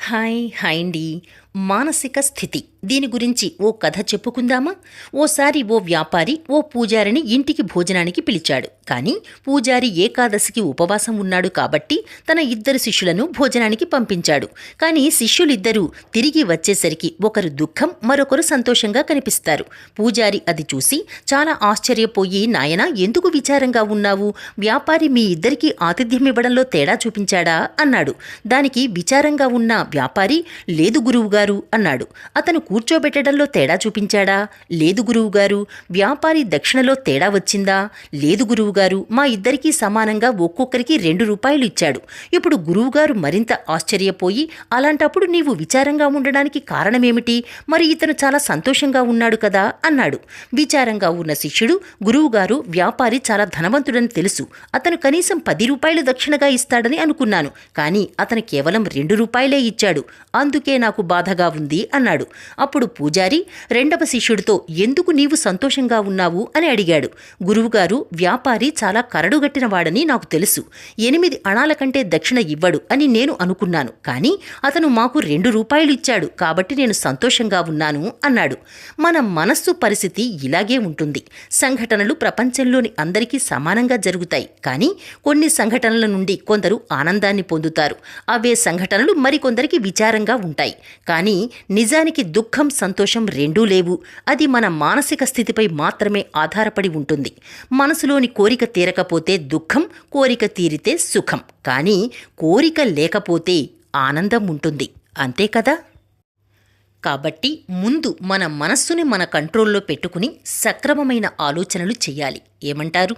Hi hi అండి మానసిక స్థితి. దీని గురించి ఓ కథ చెప్పుకుందామా? ఓసారి ఓ వ్యాపారి ఓ పూజారిని ఇంటికి భోజనానికి పిలిచాడు. కానీ పూజారి ఏకాదశికి ఉపవాసం ఉన్నాడు కాబట్టి తన ఇద్దరు శిష్యులను భోజనానికి పంపించాడు. కానీ శిష్యులిద్దరూ తిరిగి వచ్చేసరికి ఒకరు దుఃఖం మరొకరు సంతోషంగా కనిపిస్తారు. పూజారి అది చూసి చాలా ఆశ్చర్యపోయి నాయనా ఎందుకు విచారంగా ఉన్నావు? వ్యాపారి మీ ఇద్దరికీ ఆతిథ్యం ఇవ్వడంలో తేడా చూపించాడా? అన్నాడు. దానికి విచారంగా ఉన్న వ్యాపారి లేదు గురువుగారు అన్నాడు. అతను కూర్చోబెట్టడంలో తేడా చూపించాడా? లేదు గురువుగారు వ్యాపారి దక్షిణలో తేడా వచ్చిందా? లేదు గురువుగారు మా ఇద్దరికీ సమానంగా ఒక్కొక్కరికి రెండు రూపాయలు ఇచ్చాడు. ఇప్పుడు గురువుగారు మరింత ఆశ్చర్యపోయి అలాంటప్పుడు నీవు విచారంగా ఉండడానికి కారణమేమిటి? మరి ఇతను చాలా సంతోషంగా ఉన్నాడు కదా? అన్నాడు. విచారంగా ఉన్న శిష్యుడు గురువుగారు వ్యాపారి చాలా ధనవంతుడని తెలుసు. అతను కనీసం పది రూపాయలు దక్షిణగా ఇస్తాడని అనుకున్నాను. కానీ అతను కేవలం రెండు రూపాయలే ఇచ్చాడు. అందుకే నాకు బాధ బాధగా ఉంది అన్నాడు. అప్పుడు పూజారి రెండవ శిష్యుడితో ఎందుకు నీవు సంతోషంగా ఉన్నావు అని అడిగాడు. గురువుగారు వ్యాపారి చాలా కరడుగట్టిన వాడని నాకు తెలుసు. ఎనిమిది అణాల కంటే దక్షిణ ఇవ్వడు అని నేను అనుకున్నాను. కానీ అతను మాకు రెండు రూపాయలు ఇచ్చాడు. కాబట్టి నేను సంతోషంగా ఉన్నాను అన్నాడు. మన మనస్సు పరిస్థితి ఇలాగే ఉంటుంది. సంఘటనలు ప్రపంచంలోని అందరికీ సమానంగా జరుగుతాయి. కానీ కొన్ని సంఘటనల నుండి కొందరు ఆనందాన్ని పొందుతారు. అవే సంఘటనలు మరికొందరికి విచారంగా ఉంటాయి. కానీ నిజానికి దుఃఖం సంతోషం రెండూ లేవు. అది మన మానసిక స్థితిపై మాత్రమే ఆధారపడి ఉంటుంది. మనసులోని కోరిక తీరకపోతే దుఃఖం కోరిక తీరితే సుఖం. కానీ కోరిక లేకపోతే ఆనందం ఉంటుంది. అంతే కదా? కాబట్టి ముందు మన మనస్సుని మన కంట్రోల్లో పెట్టుకుని సక్రమమైన ఆలోచనలు చేయాలి. ఏమంటారు?